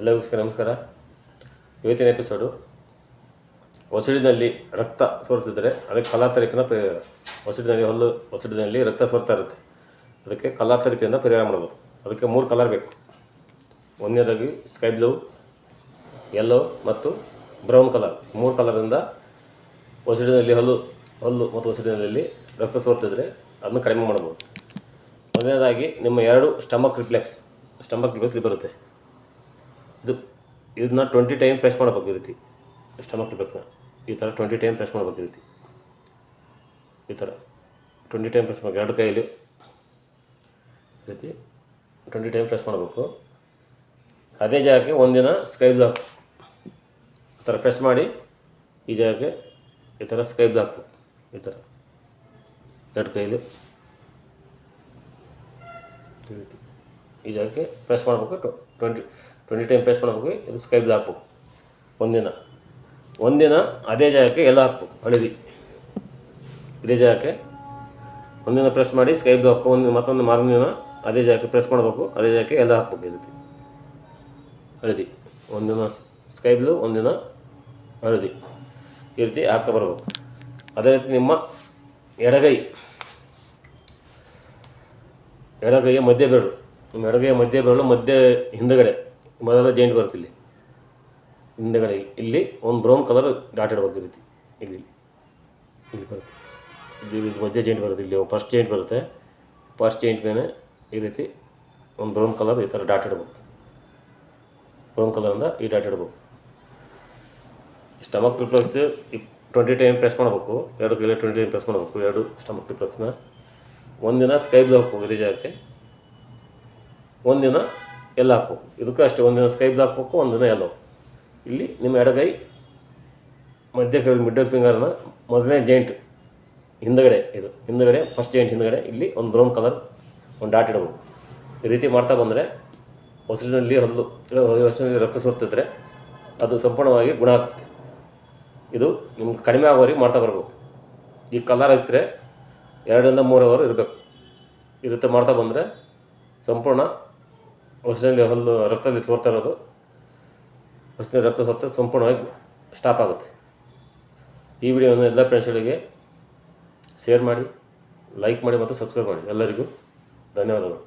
ಎಲ್ಲ ವೀಕ್ಷಕ ನಮಸ್ಕಾರ. ಇವತ್ತಿನ ಎಪಿಸೋಡು ಒಸಡಿನಲ್ಲಿ ರಕ್ತ ಸೋರ್ತಿದ್ರೆ, ಅದಕ್ಕೆ ಕಲಾತರಿಪಿನ ಪರಿಹಾರ ಒಸಡಿನಲ್ಲಿ ಹೊಲ್ಲು ಒಸಡಿನಲ್ಲಿ ರಕ್ತ ಸೋರ್ತಾ ಇರುತ್ತೆ. ಅದಕ್ಕೆ ಕಲಾತರಿಪಿಯಿಂದ ಪರಿಹಾರ ಮಾಡ್ಬೋದು. ಅದಕ್ಕೆ ಮೂರು ಕಲರ್ ಬೇಕು. ಒಂದನೇದಾಗಿ ಸ್ಕೈ ಬ್ಲೂ ಯೆಲ್ಲೋ ಮತ್ತು ಬ್ರೌನ್ ಕಲರ್ ಮೂರು ಕಲರಿಂದ ಒಸಡಿನಲ್ಲಿ ಹಲ್ಲು ಹಲ್ಲು ಮತ್ತು ಒಸಡಿನಲ್ಲಿ ರಕ್ತ ಸೋರ್ತಿದ್ರೆ ಅದನ್ನು ಕಡಿಮೆ ಮಾಡ್ಬೋದು. ಒಂದನೇದಾಗಿ ನಿಮ್ಮ ಎರಡು ಸ್ಟಮಕ್ ರಿಫ್ಲೆಕ್ಸ್ ಸ್ಟಮಕ್ ರಿಫ್ಲೆಕ್ಸ್ ಬರುತ್ತೆ. ಇದು, ಇದನ್ನ ಟ್ವೆಂಟಿ ಟೈಮ್ ಪ್ರೆಸ್ ಮಾಡಬೇಕು ರೀತಿ. ಸ್ಟಮಕ್ ಬೇಕು ಈ ಥರ ಟ್ವೆಂಟಿ ಟೈಮ್ ಪ್ರೆಸ್ ಮಾಡಬೇಕು ಈ ರೀತಿ. ಈ ಥರ ಟ್ವೆಂಟಿ ಟೈಮ್ ಪ್ರೆಸ್ ಮಾಡಬೇಕು. ಎರಡು ಕೈಯಲ್ಲಿ. ಈ ರೀತಿ ಟ್ವೆಂಟಿ ಟೈಮ್ ಪ್ರೆಸ್ ಮಾಡಬೇಕು. ಅದೇ ಜಾಗಕ್ಕೆ ಒಂದಿನ ಸ್ಕೈ ಬ್ಲಾಕ್ ಈ ಥರ ಪ್ರೆಸ್ ಮಾಡಿ, ಈ ಜಾಗಕ್ಕೆ ಈ ಥರ ಸ್ಕೈ ಬ್ಲಾಕ್ ಈ ಥರ ಎರಡು ಕೈಯಲ್ಲಿ. ಈ ಜಾಗಕ್ಕೆ ಪ್ರೆಸ್ ಮಾಡಬೇಕು. ಟ್ವೆಂಟಿ ಟ್ವೆಂಟಿ ಟೈಮ್ ಪ್ರೆಸ್ ಮಾಡಬೇಕು ಇದು ಸ್ಕೈಬ್ದು ಹಾಕು ಹಾಕ್ಬೇಕು. ಒಂದಿನ. ಒಂದಿನ ಅದೇ ಜಾಗಕ್ಕೆ ಎಲ್ಲ ಹಾಕ್ಬೇಕು, ಹಳದಿ. ಇದೇ ಜಾಗಕ್ಕೆ ಒಂದಿನ ಪ್ರೆಸ್ ಮಾಡಿ ಸ್ಕೈಬ್ದು ಹಾಕ್ಬೇಕು. ಒಂದು ಮತ್ತೊಂದು ಮಾರನೇ ದಿನ ಅದೇ ಜಾಗಕ್ಕೆ ಪ್ರೆಸ್ ಮಾಡಬೇಕು. ಅದೇ ಜಾಗಕ್ಕೆ ಎಲ್ಲ ಹಾಕ್ಬೇಕು ಈ ರೀತಿ. ಹಳದಿ. ಒಂದಿನ ಸ್ಕೈ ಬ್ಲೂ ಒಂದಿನ ಹಳದಿ. ಈ ರೀತಿ ಹಾಕ್ತಾ ಬರಬೇಕು. ಅದೇ ರೀತಿ ನಿಮ್ಮ ಎಡಗೈ. ಎಡಗೈಯ ಮಧ್ಯ ಬೆರಳು. ನಿಮ್ಮ ಎಡಗೈಯ ಮಧ್ಯ ಬೆರಳು ಮಧ್ಯ ಹಿಂದಗಡೆ. ಮೊದಲ ಜೈಂಟ್ ಬರುತ್ತೆ ಇಲ್ಲಿ. ಹಿಂದೆಗಡೆ ಇಲ್ಲಿ ಇಲ್ಲಿ ಒಂದು ಬ್ರೌನ್ ಕಲರ್ ಡಾಟ್ ಇಡಬೇಕು ಈ ರೀತಿ. ಇಲ್ಲಿ ಇಲ್ಲಿ ಬರುತ್ತೆ. ಇಲ್ಲಿ ಮಧ್ಯೆ ಜಾಯಿಂಟ್ ಬರುತ್ತೆ. ಇಲ್ಲಿ ಫಸ್ಟ್ ಜೈಂಟ್ ಬರುತ್ತೆ. ಫಸ್ಟ್ ಜೈಂಟ್ ಮೇಲೆ ಈ ರೀತಿ ಒಂದು ಬ್ರೌನ್ ಕಲರ್ ಈ ಥರ ಡಾಟ್ ಇಡಬೇಕು. ಬ್ರೌನ್ ಕಲರಿಂದ ಈ ಡಾಟ್ ಇಡಬೇಕು. Stomach reflex twenty time press ಮಾಡಬೇಕು. ಎರಡು ಕೈಲಿ ಟ್ವೆಂಟಿ ಟೈಮ್ ಪ್ರೆಸ್ ಮಾಡಬೇಕು. ಎರಡು ಸ್ಟಮಕ್ ಪ್ರಿಪ್ಲಕ್ಸ್ನ ಒಂದಿನ ಸ್ಕೈಪ್ ಬ್ಲೂ ಹಾಕ್ಬೇಕು ಇದೇ ಜಾಗಕ್ಕೆ ಒಂದಿನ ಎಲ್ಲ ಹಾಕ್ಬೇಕು ಇದಕ್ಕೂ ಅಷ್ಟೇ, ಒಂದಿನ ಸ್ಕೈ ಬ್ಲಾಕ್ ಹಾಕ್ಬೇಕು ಒಂದಿನ ಎಲ್ಲೋ ಇಲ್ಲಿ ನಿಮ್ಮ ಎಡಗೈ, ಮಧ್ಯ ಫಿಂಗರ್ ಮಿಡಲ್ ಫಿಂಗರ್ನ ಮೊದಲನೇ ಜಾಯಿಂಟ್ ಹಿಂದಗಡೆ ಇದು. ಹಿಂದಗಡೆ ಫಸ್ಟ್ ಜಾಯಿಂಟ್ ಹಿಂದಗಡೆ, ಇಲ್ಲಿ ಒಂದು ಬ್ರೌನ್ ಕಲರ್ ಒಂದು ಡಾಟ್ ಇಡಬೇಕು ಈ ರೀತಿ ಮಾಡ್ತಾ ಬಂದರೆ ಹೊಸಿನಲ್ಲಿ ಹಲ್ಲು ಹೊಸಿನಲ್ಲಿ ರಕ್ತ ಸುರ್ತಿದ್ರೆ ಅದು ಸಂಪೂರ್ಣವಾಗಿ ಗುಣ ಆಗ್ತದೆ. ಇದು ನಿಮ್ಗೆ ಕಡಿಮೆ ಆಗೋರಿಗೆ ಮಾಡ್ತಾ ಬರಬೇಕು ಈ ಕಲರ್ ಹಚ್ಚಿದ್ರೆ ಎರಡರಿಂದ ಮೂರು ಅವರ್ ಇರಬೇಕು. ಈ ರೀತಿ ಮಾಡ್ತಾ ಬಂದರೆ ಸಂಪೂರ್ಣ ಹೊಸದಲ್ಲಿ ಲೆವೆಲ್ ರಕ್ತದಲ್ಲಿ ಸೋರ್ತಾ ಇರೋದು. ಹೊಸದಲ್ಲಿ ರಕ್ತ ಸೋರ್ತ ಸಂಪೂರ್ಣವಾಗಿ ಸ್ಟಾಪ್ ಆಗುತ್ತೆ. ಈ ವಿಡಿಯೋವನ್ನು ಎಲ್ಲ ಫ್ರೆಂಡ್ಸ್ಗಳಿಗೆ ಶೇರ್ ಮಾಡಿ ಲೈಕ್ ಮಾಡಿ ಮತ್ತು ಸಬ್ಸ್ಕ್ರೈಬ್ ಮಾಡಿ. ಎಲ್ಲರಿಗೂ ಧನ್ಯವಾದಗಳು.